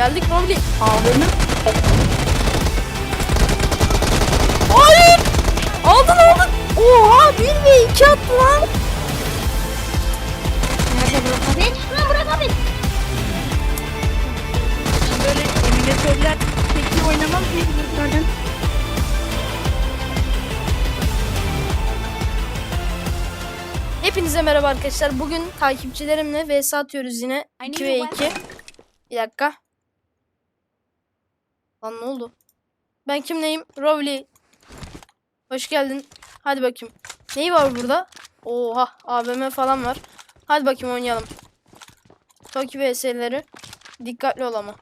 Geldik Robli. AVM. Hayır. Aldın aldın. Oha 1 ve 2 attı lan. Nerede Burak abi? Lan Burak abi. Böyle emülatörler peki oynamam diye emülatörden. Hepinize merhaba arkadaşlar. Bugün takipçilerimle vs atıyoruz yine. 2 ve 2. Bir dakika. Lan ne oldu? Ben kimleyim? Rowley. Hoş geldin. Hadi bakayım. Neyi var burada? Oha AVM falan var. Hadi bakayım oynayalım. Toki vs'leri. Dikkatli ol ama.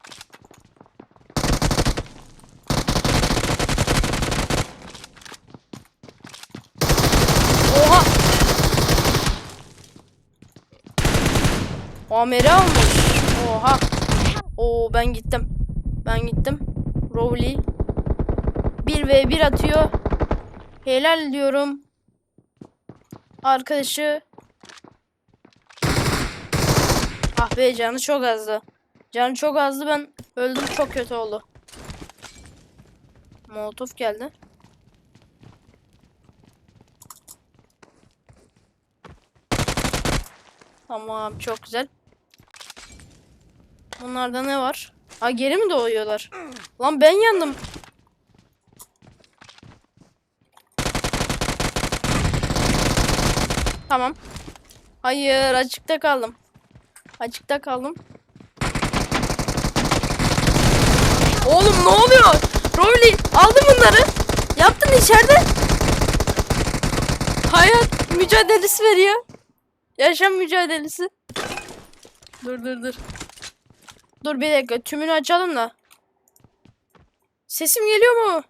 Oha! Ameri almış. Oha. Oo ben gittim. Ben gittim. Rowley. 1 v 1 atıyor. Helal diyorum. Arkadaşı. Ah be canı çok azdı. Canı çok azdı ben öldüm çok kötü oldu. Molotof geldi. Tamam çok güzel. Bunlarda ne var? Ha geri mi doğuyorlar? Lan ben yandım. Tamam. Hayır açıkta kaldım. Açıkta kaldım. Oğlum ne oluyor? Rowley aldı bunları. Yaptın içeride. Hayat mücadelesi veriyor. Yaşam mücadelesi. Dur dur dur. Dur bir dakika tümünü açalım da. Sesim geliyor mu?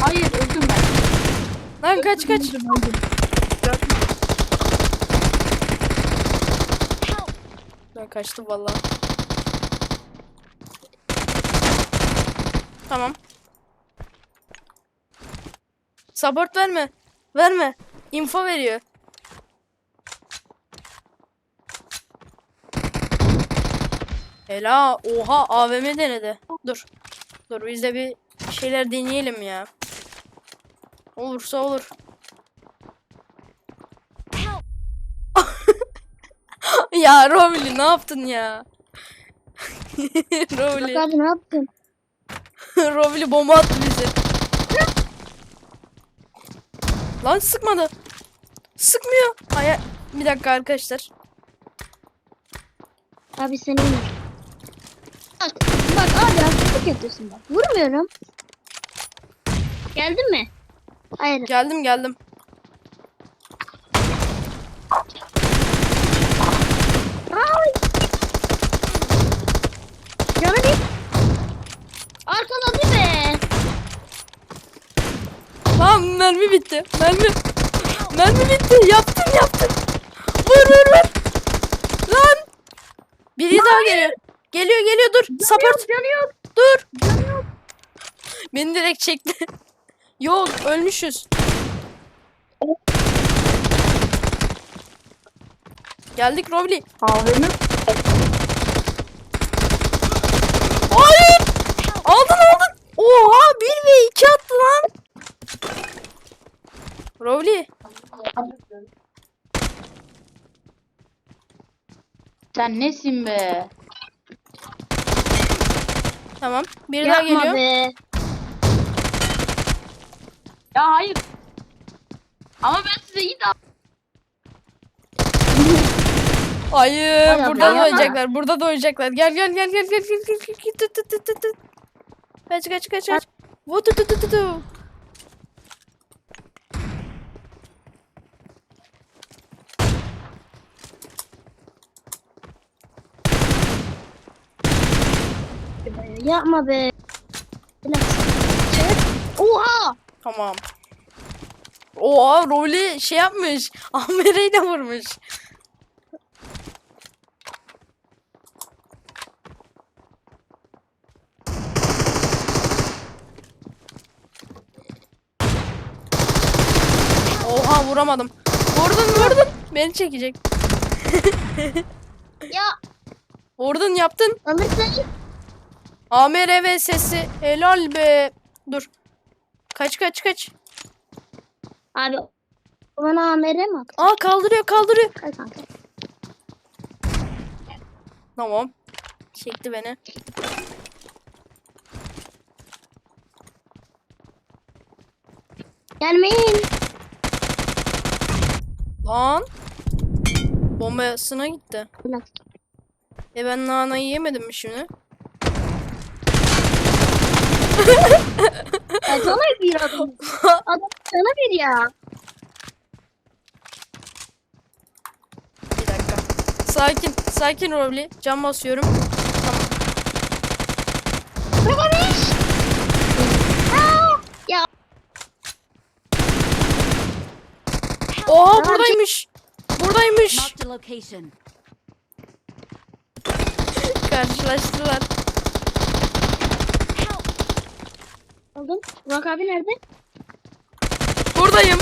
Hayır öldüm ben. Lan kaç kaç. Öldüm, öldüm. Ben kaçtım vallahi. Tamam. Support verme. Verme. Info veriyor. Ela oha AVM denedi. Dur. Dur biz de bir şeyler deneyelim ya. Olursa olur. ya Romilly ne yaptın ya? Abi ne yaptın? Romilly bomba attı Lan sıkmadı. Sıkmıyor. Hayır. Bir dakika arkadaşlar. Abi seni vur. Bak, bak abi haksızlık yapıyorsun bak. Vurmuyorum. Geldin mi? Hayır. Geldim geldim. Ay. Canı bir. Arkaladı be. Tamam mermi bitti. Mermi. Mermi bitti. Yaptım yaptım. Vur vur vur. Lan. Biri daha geliyor. Geliyor geliyor dur. Support. Canı yok. Dur. Canı yok. Beni direkt çekti. Yok ölmüşüz. Geldik Robli. AVM. Hayır. Aldın aldın. Oha 1 ve 2 attı lan. Rowley. Sen nesin be? Tamam. Biri daha geliyor. be. Ya hayır. Ama ben size iyi davranıyorum. Hayır, burada da yapma. oynayacaklar. Burada da oynayacaklar. Gel gel gel gel gel gel gel gel. gel. Tut tut tut tut. Kaç kaç kaç kaç. Vu tu tu tu tu tu. Yapma be. Oha. Tamam. Oha rolü şey yapmış. Amere'yi de vurmuş. Aha vuramadım. Vurdun vurdun. Beni çekecek. Ya Vurdun yaptın. alırsan AMR ve sesi. Helal be. Dur. Kaç kaç kaç. abi bana amere mi at? Aa kaldırıyor kaldırıyor. Kay kanka. Tamam. Çekti beni. Gelmeyin. Lan. Bombasına gitti. E ben nanayı yemedim mi şimdi? Ya sana bir adam. Adam sana bir ya. Bir dakika. Sakin. Sakin Robli. Cam basıyorum. Tamam. Bırakmış. Aa! Ya Oha buradaymış. Buradaymış. Marked a location. Karşılaştılar. Aldım. Burak abi nerede? Buradayım.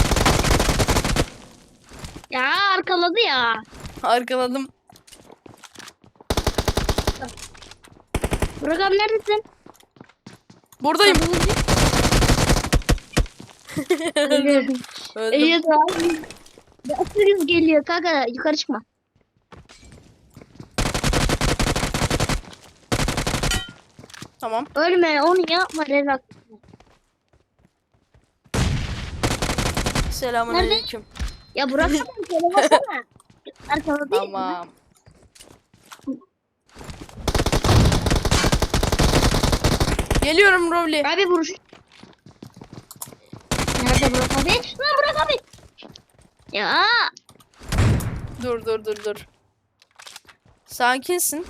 Ya arkaladı ya. Arkaladım. Burak abi neredesin? Buradayım. Öldüm. Öldüm. Evet abi. Asırız geliyor kanka yukarı çıkma. Tamam. Ölme onu yapma Renak. Selamun Nerede? aleyküm. Ya Burak şöyle baksana. Arkaladı ya. Tamam. Geliyorum Robli. Abi vuruş. Nerede Burak abi? Lan Burak abi. Ya Dur dur dur dur. Sakinsin.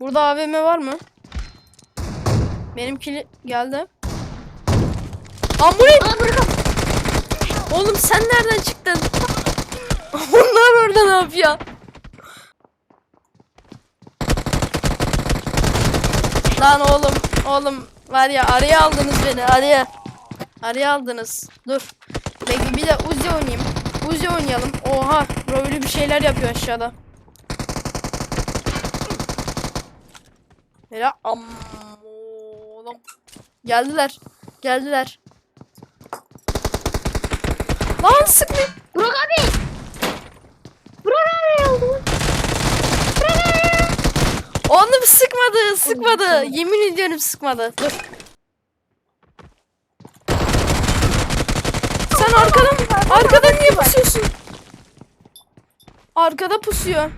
Burada AVM var mı? Benimki geldi. Ambulans! Aa Burak abi. Oğlum sen nereden çıktın? Onlar orada ne yapıyor? Lan oğlum, oğlum var ya araya aldınız beni, araya. Araya aldınız. Dur. Bekle bir de Uzi oynayayım. Uzi oynayalım. Oha, Robbie bir şeyler yapıyor aşağıda. Ya am oğlum. Geldiler. Geldiler. Lan sıkmayın. Burak abi. Burak abi oldu. Onu sıkmadı, sıkmadı. Yemin ediyorum sıkmadı. Dur. Sen arkadan, arkadan niye pusuyorsun? Arkada pusuyor.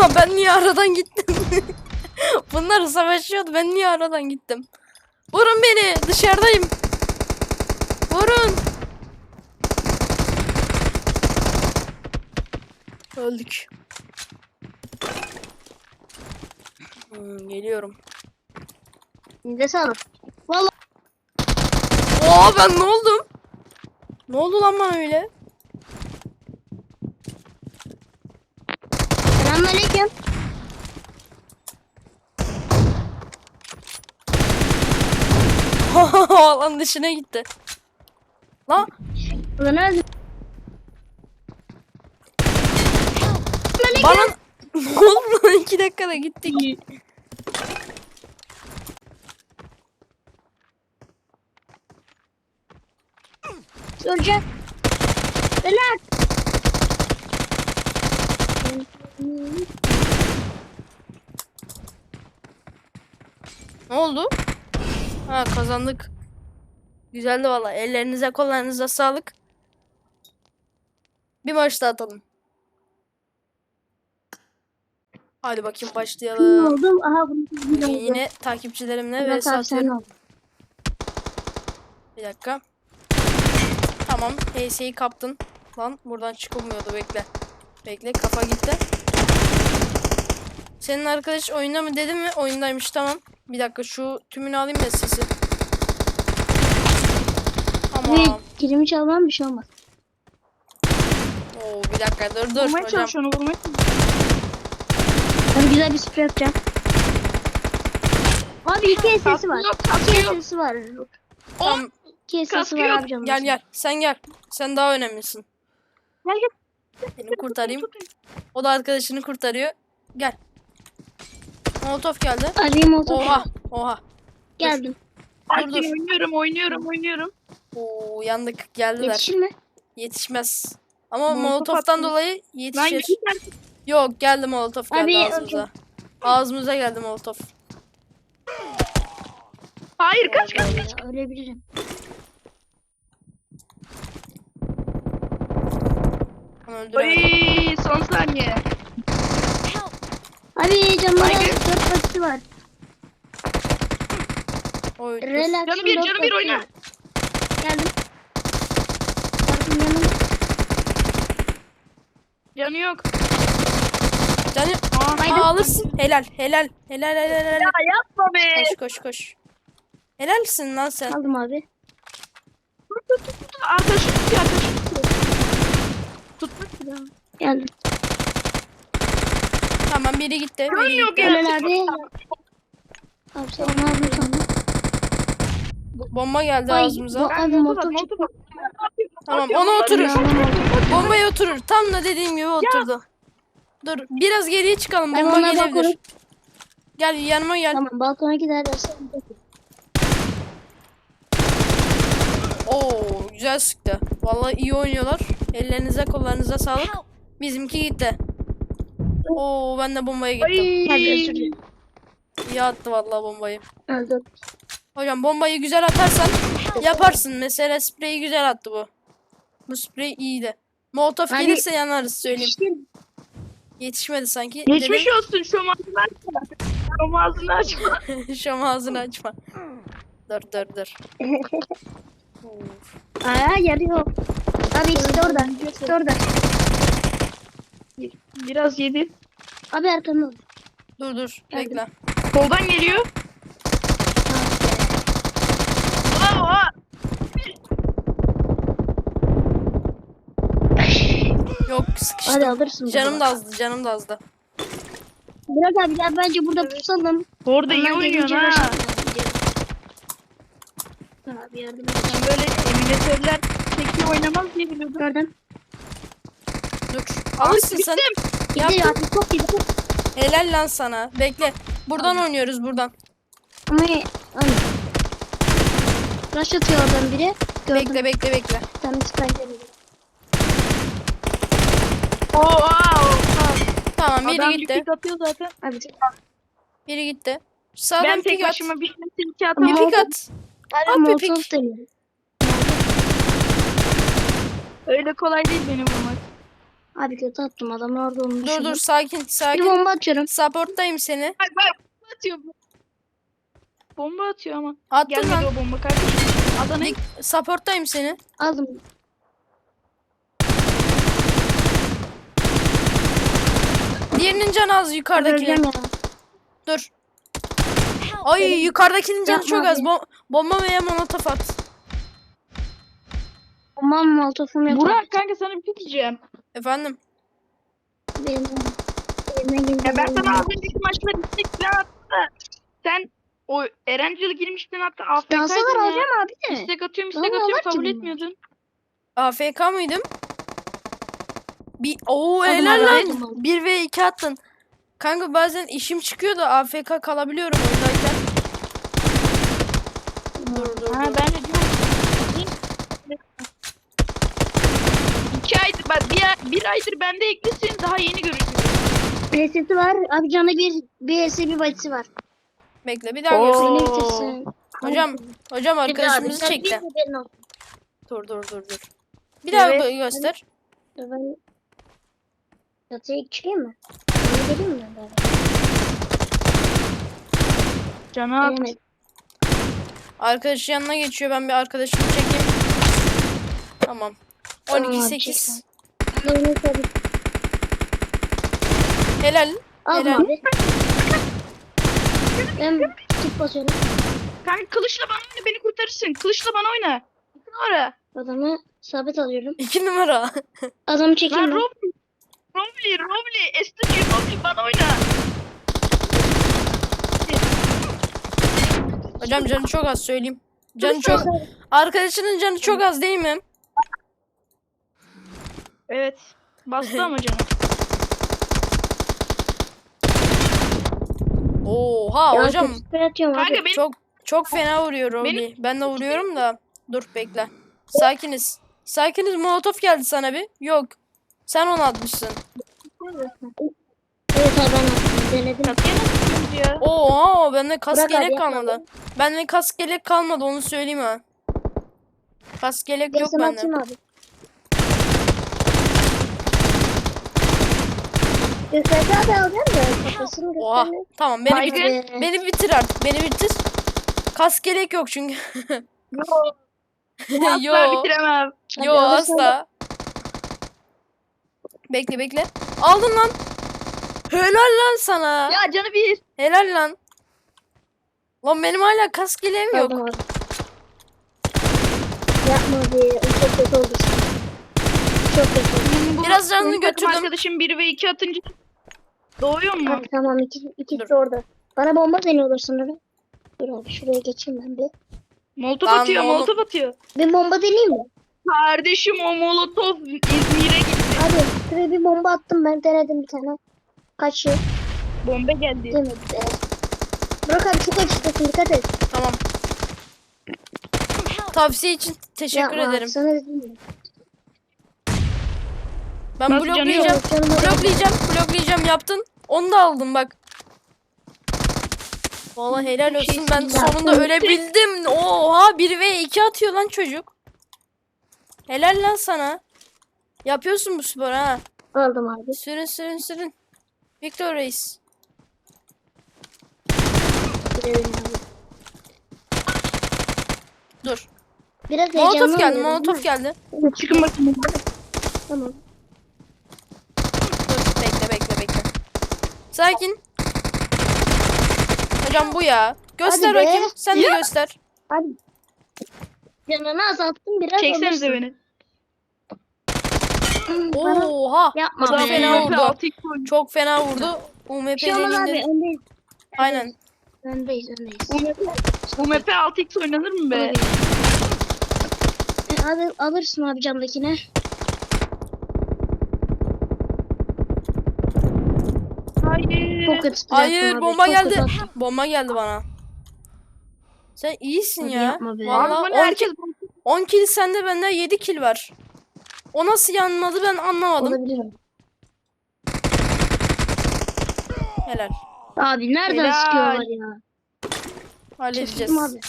ben niye aradan gittim? Bunlar savaşıyordu. Ben niye aradan gittim? Vurun beni. Dışarıdayım. Vurun. Öldük. Hmm, geliyorum. Size sağlık. Vallahi Oo ben ne oldum? Ne oldu lan bana öyle? selamünaleyküm. Alan dışına gitti. Lan Ulan öldüm. bana ne oldu lan? İki dakikada gittik. Öleceğim. Beyler. Ne oldu? Ha kazandık. Güzeldi valla. Ellerinize kollarınıza sağlık. Bir maç daha atalım. Hadi bakayım başlayalım. oldu? Aha bunu Bugün yine takipçilerimle Burak vs abi sen atıyorum. ol. Bir dakika. Tamam. HS'yi kaptın. Lan buradan çıkılmıyordu bekle. Bekle kafa gitti. Senin arkadaş oyunda mı dedim mi? Oyundaymış tamam. Bir dakika şu tümünü alayım da sesi. Tamam. Ve kilimi çalmam bir şey olmaz. Oo, bir dakika dur dur Vurmaya hocam. çalış onu vurmaya çalış. Ben güzel bir sprey yapacağım. Abi iki sesi var. Yok, İki sesi var. Tamam İki sesi Kaskı var yok. abi canım. gel gel. Sen gel. Sen daha önemlisin. Gel gel. Seni kurtarayım. O da arkadaşını kurtarıyor. Gel. Molotof geldi. Abi motor. Oha. Oha. Geldim. Dur, oynuyorum oynuyorum oynuyorum. Oo yandık. Geldiler. Yetişir mi? Yetişmez. Ama Molotof molotoftan attım. dolayı Lan yetişir. Yok geldi molotof geldi Abi, ağzımıza. Ağzımıza geldi molotof. Hayır kaç kaç kaç. Ya, Ölebilirim. Onu öldüremedim. Ay son saniye. Abi canlara Hayır. dört patisi var. Oy. Relax. Canım bir canım bir oyna. Geldim. Geldim yanım. Canı yok. Canı Aa, Aa, alırsın. Helal helal. Helal helal helal. Ya yapma be. Koş koş koş. Helalsin lan sen. Aldım abi. Arkadaşım tutuyor arkadaşım tutuyor. Tutmak lazım. Geldim. Tamam biri gitti. Canım Biri yok gitti. ya. Helal abi. Abi sen onu aldın sandım. Bomba geldi Ay, ağzımıza. bu- Abi motor. Tamam ona oturur. Ya, Bombaya oturur. Tam da dediğim gibi oturdu. Dur biraz geriye çıkalım. Ben Bomba ona gelebilir. bakarım. Gel yanıma gel. Tamam balkona gider dersen. Oo güzel sıktı. Vallahi iyi oynuyorlar. Ellerinize kollarınıza sağlık. Bizimki gitti. Oo ben de bombaya gittim. Hadi özür Ay. dilerim. İyi attı vallahi bombayı. Öldüm. Hocam bombayı güzel atarsan yaparsın. Mesela spreyi güzel attı bu. Bu sprey iyiydi. Molotov Hadi. gelirse yanarız söyleyeyim. İşte Yetişmedi sanki. Geçmiş olsun şu ağzını açma. Şu ağzını açma. Dedim, Şam ağzını açma. Dur dur dur. Aa yarıyor. Abi ikisi de orada. İkisi de orada. Biraz yedi. Abi arkamda. Dur dur Geldim. bekle. Soldan geliyor. Bravo. Yok Hadi sıkıştım. alırsın. Canım da azdı canım da azdı. Bırak abi ya bence burada pusalım. Orada iyi oynuyorsun ha. Abi yardım et. Ben böyle emülatörler pek iyi oynamaz diye biliyordum. Gördüm. Dur. Alırsın sen. Yaptın. abi çok gitti. Helal lan sana. Bekle. Buradan oynuyoruz buradan. Ama hani. Rush atıyor oradan biri. Gördüm. Bekle bekle bekle. Tam pencere. Oo, wow. Tamam biri Adam gitti. yükük atıyor zaten. Abi Biri gitti. Sağdan Ben tek pik at. başıma bir şey iki Bir atamam. pik at. abi molotov pik. deniyor. Öyle kolay değil beni vurmak. Abi kötü attım adamın orada olduğunu Dur dur sakin Bir sakin. bomba atıyorum. Supporttayım seni. Bak bak bomba atıyor. Bomba atıyor ama. Attın Gelmedi lan. o bomba kardeşim. Adana Dik- Supporttayım seni. Aldım. Diğerinin canı az yukarıdakinin. Dur. Ay yukarıdakinin canı Yapma çok az. Bom bomba veya molotof at. Bombam molotofum yok. Burak kanka sana bir şey diyeceğim. Efendim. Benim Ya ben sana az önceki maçta istek falan attım da sen o Erencil'e girmiştin hatta AFK'ydın Dansalar ya. alacağım abi de. İstek atıyorum istek atıyorum kabul etmiyordun. AFK mıydım? Bir Oo Hadi helal lan. verdin bana. 1 ve 2 attın. Kanka bazen işim çıkıyor da AFK kalabiliyorum oyundayken. Dur dur Ha dur. ben de diyorum. İki aydır bak bir, ay- bir aydır bende eklesin daha yeni görüşürüz. PS'si var. Abi canı bir bir bir bacısı var. Bekle bir daha Oo. göster. Beni bitirsin. Hocam hocam arkadaşımızı Abi, çekti. Dur dur dur dur. Bir daha Evet. gö- göster. Dur Ben çatıya çıkayım mı? Geleyim mi? ben? Cana at. Arkadaşı yanına geçiyor. Ben bir arkadaşımı çekeyim. Tamam. Tamam 12 abi, 8. Helal. Aldım Helal. abi. Ben tut basıyorum. Kanka kılıçla bana oyna beni kurtarırsın. Kılıçla bana oyna. Bir numara. Adamı sabit alıyorum. 2 numara. Adamı Lan ben. Robli. Robli, Robli, Esteci, Robli bana oyna. Hocam canı çok az söyleyeyim. Canı çok Arkadaşının canı çok az değil mi? Evet. Bastı ama canım. Oha Ya, hocam atıyorum abi. Kanka benim çok çok fena vuruyor Rolly. Ben de vuruyorum da. Dur bekle. Sakiniz. Sakiniz molotof geldi sana bir. Yok. Sen onu atmışsın. Evet abi ben attım, denedim. çatıya nasıl çıkıyoruz ya? Oha bende kas Burak abi gelek yapma kalmadı. Bende kas gelek kalmadı onu söyleyeyim ha. Kas gelek Ben yok sana bende. atayım abi. Gösterdi abi alacağım da kafasını Oha tamam beni Baygın. bitir. Beni bitir artık. Beni bitir. Kas gelek yok çünkü. Asla Yo. bitiremem. Hadi Yo asla. Bekle bekle. Aldın lan. Helal lan sana. Ya canı bir. Helal lan. Lan benim hala kas geleğim yok. Aldım abi. Yapma. O çok kötü oldu. Çok kötü oldu. Bu- Biraz canını takım götürdüm. Arkadaşım 1 ve 2 atınca doğuyor mu? Abi tamam iki, ikisi Dur. orada. Bana bomba deniyorlar sanırım. Dur abi şuraya geçeyim ben bir. Molotof Lan atıyor, oğlum. molotof atıyor. Bir bomba deneyeyim mi? Kardeşim o molotof İzmir'e gitti. Abi şuraya bir bomba attım ben denedim bir tane. Kaçıyor. Bomba geldi. Demedi. Burak abi çok açıktasın dikkat et. Tamam. Tavsiye için teşekkür Yapma ederim. Sana dedim? Ben Nasıl bloklayacağım. Bloklayacağım. Bloklayacağım. Yaptın. Onu da aldım bak. Vallahi helal olsun. Şey Ben yaptın. sonunda ölebildim. Oha 1 ve 2 atıyor lan çocuk. Helal lan sana. Yapıyorsun bu spor ha. Aldım abi. Sürün sürün sürün. Victor Reis. Dur. Biraz Molotof geldi. Molotof geldi. Çıkın bakın. Tamam. Dur bekle bekle bekle. Sakin. Hocam bu ya. Göster Hadi be. bakayım. Sen de Ya. göster. Hadi. Canını azalttım biraz Çeksenize beni. Bana- Oha. Yapma Adam be. fena UMP vurdu. 6x oynuyor. Çok fena vurdu. Bir UMP şey olmaz abi öndeyiz. Aynen. Öndeyiz öndeyiz. UMP 6x oynanır mı be? E, abi alırsın abi camdakine. Hayır. Hayır abi, bomba çok geldi. Bomba geldi bana. Sen iyisin Hadi ya. yapma be. Vallahi Abi bu 10 herkes kill, 10 kill sende bende 7 kill var. O nasıl yanmadı ben anlamadım. Olabilir. Helal. Abi nereden Helal. sıkıyorlar ya? Halledeceğiz. Abi.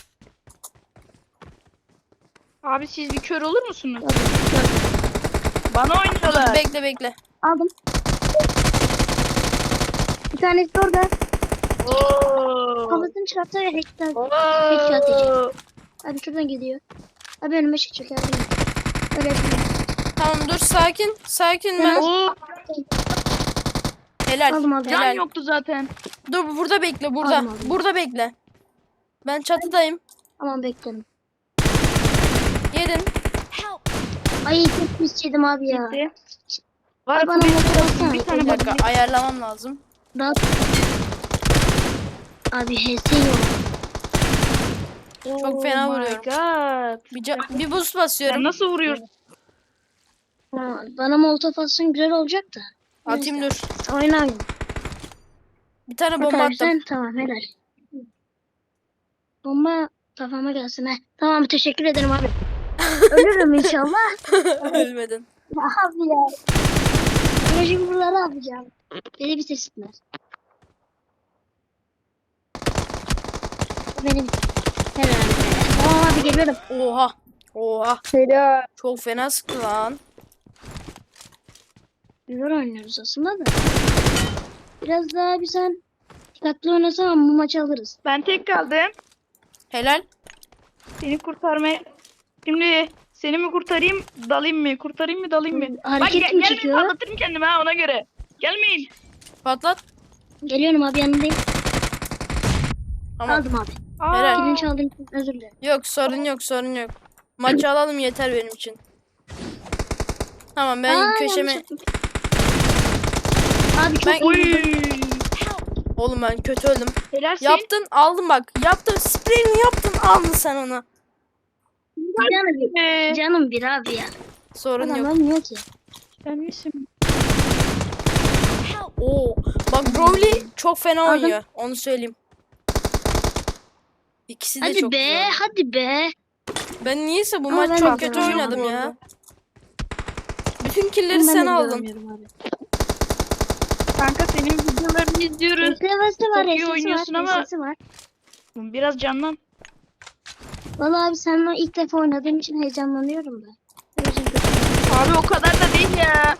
Abi siz bir kör olur musunuz? Bana oynuyorlar. bekle bekle. Aldım. Bir tanesi orada. Oo. Kafasını çıkarttı ve hackten. Oo. atacak. Abi şuradan gidiyor. Abi önüme çıkacak yardım et. Öyle yapayım. Tamam dur sakin. Sakin ben. Oo. Helal. Aldım abi. Can Helal. yoktu zaten. Dur burada bekle burada. Aldım, aldım. Burada bekle. Ben çatıdayım. Aman beklerim. Yedin. Ay çok pis yedim abi ya. Gitti. Var Ay, bana motor bir tane Bir dakika ayarlamam lazım. Rahat. Abi HS yok. Çok fena Oh my vuruyorum. God. Bir, ca- bir boost basıyorum. nasıl vuruyorsun? Ha, Bana molotof atsan güzel olacak da. Atayım dur. Oynayın. Bir tane Bomba bomba attım. Sen, tamam helal. Bomba kafama gelsin he. Tamam teşekkür ederim abi. Ölürüm inşallah. Ölmedin. abi ya. Proje buraları yapacağım. Beni bir sesinler. Benim. Helal. Aa, abi geliyorum. Oha. Oha. Helal. Çok fena sıktı lan. Güzel oynuyoruz aslında da. Biraz daha bir sen dikkatli oynasan bu maçı alırız. Ben tek kaldım. Helal. Seni kurtarmaya... Şimdi seni mi kurtarayım, dalayım mı? Kurtarayım mı, dalayım mı? Hareket Bak, mi gel, çekiyor? Gelmeyin patlatırım kendimi ha ona göre. Gelmeyin. Patlat. Geliyorum abi yanındayım. Tamam. Aldım abi. Aa, Helal. Kilini çaldığım için özür dilerim. Yok sorun yok sorun yok. Maçı alalım yeter benim için. Tamam ben Aa, köşeme. yanlış yaptım. Abi çok Ben- Oy. Oğlum ben kötü öldüm. Helal. Yaptın aldım bak. Yaptın spreyini yaptın aldın sen onu. Canım bir, canım bir abi ya. Sorun Adam yok. ölmüyor ki. misin? Oo. Bak Rowley çok fena Aldım. oynuyor. Onu söyleyeyim. İkisi de Hadi çok be, güzel. hadi be. Ben niyeyse bu Ama maç çok kötü göremiyorum oynadım ya. Bütün killleri Ben sen aldın. Kanka senin videolarını izliyoruz. Var, Çok iyi oynuyorsun var, ama- sesi var. Biraz canlan. Vallahi abi seninle ilk defa oynadığım için heyecanlanıyorum ben. Abi o kadar da değil ya.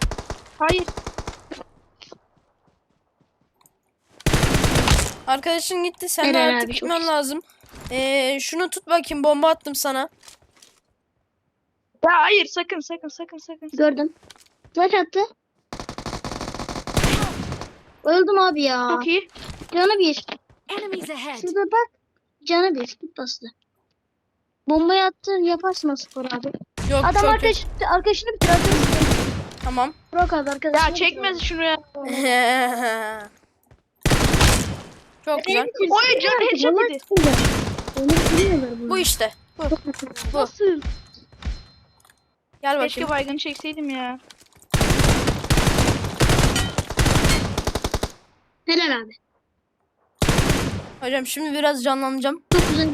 Hayır. Arkadaşın gitti. Sen de artık abi, çok gitmen lazım. Ee, şunu tut bakayım. Bomba attım sana. Ya hayır sakın sakın sakın sakın. Gördüm. Kaç attı? Öldüm abi ya. Çok iyi. Canı bir. Enemies ahead. Şurada bak. Canı bir. Git bastı. Bombayı attı. Yaparsın o spor abi. Yok Adam çok arkadaş, arkadaşını bitir. Arkadaşını bitir. Tamam. Bırak abi arkadaşını Ya çekme şunu ya. çok güzel. Oy can headshot yedi. Bu işte. Bu. bu. Nasıl? Gel Keşke bakayım. baygını çekseydim ya. Helal abi. Hocam şimdi biraz canlanacağım. Çok güzel.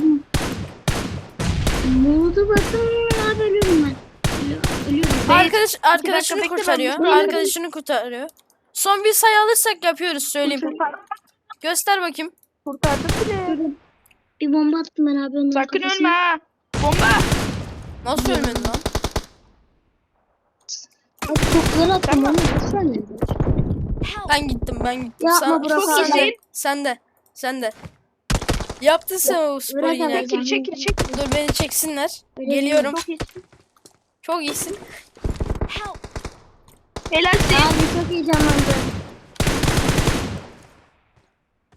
Abi ölüyorum ben. Ölüyorum. Arkadaş arkadaşını bekle, ben kurtarıyor. bir sayı Arkadaşını kurtarıyor. Son bir sayı alırsak yapıyoruz söyleyeyim. Göster bakayım. Kurtardım bile. Bir bomba attım ben abi onun Sakın ölme ha. Bomba. Nasıl ölmedin lan? Abi attım ölmedi? Ben gittim ben gittim. Yapma Sen, Burak Çok abi. iyisin. sen de. Sen de. Yaptın sen o sporu Burak yine. Çekil çekil çekil. Dur beni çeksinler. Öyle Geliyorum. Çok iyisin. Çok iyisin. Helalsin. Abi çok heyecanlandı.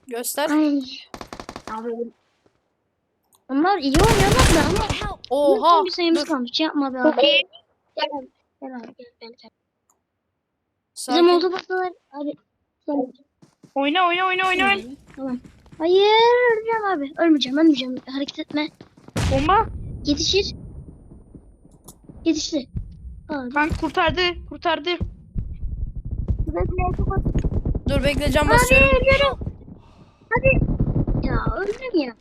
Göster. Ay. Abi. Onlar iyi oynuyorlar da ama Oha. bir sayımız kalmış. Yapma be Çok abi. iyi. Gel abi. Gel abi gel gel. Sakin. moldu baktılar. Abi. Sen- oyna oyna oyna. oyna. Tamam. Hayır öleceğim abi. Ölmeyeceğim ölmeyeceğim. Hareket etme. Bomba. Yetişir. Yetişti. Abi. Kanka kurtardı. Kurtardı. Dur bekle cam basıyorum. ölüyorum. Hadi. Ya öldüm ya.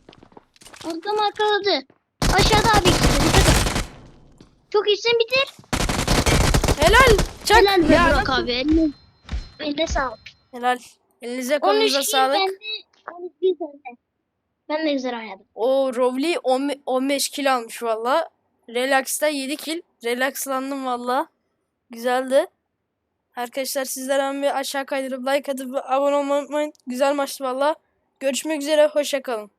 Adam arkaladı. Aşağıda abi. Çok iyisin bitir. Helal. Çak. Helal be Ya Burak abi. Eline, eline sağlık. Helal. Elinize 13 kolunuza sağlık. bende. 12 sende. Ben de güzel oynadım. O Rowley 10 15 kill almış valla. Relax'ta 7 kill. Relaxlandım valla. Güzeldi. Arkadaşlar sizler hemen bir aşağı kaydırıp like atıp abone olmayı unutmayın. Güzel maçtı valla. Görüşmek üzere. Hoşça kalın.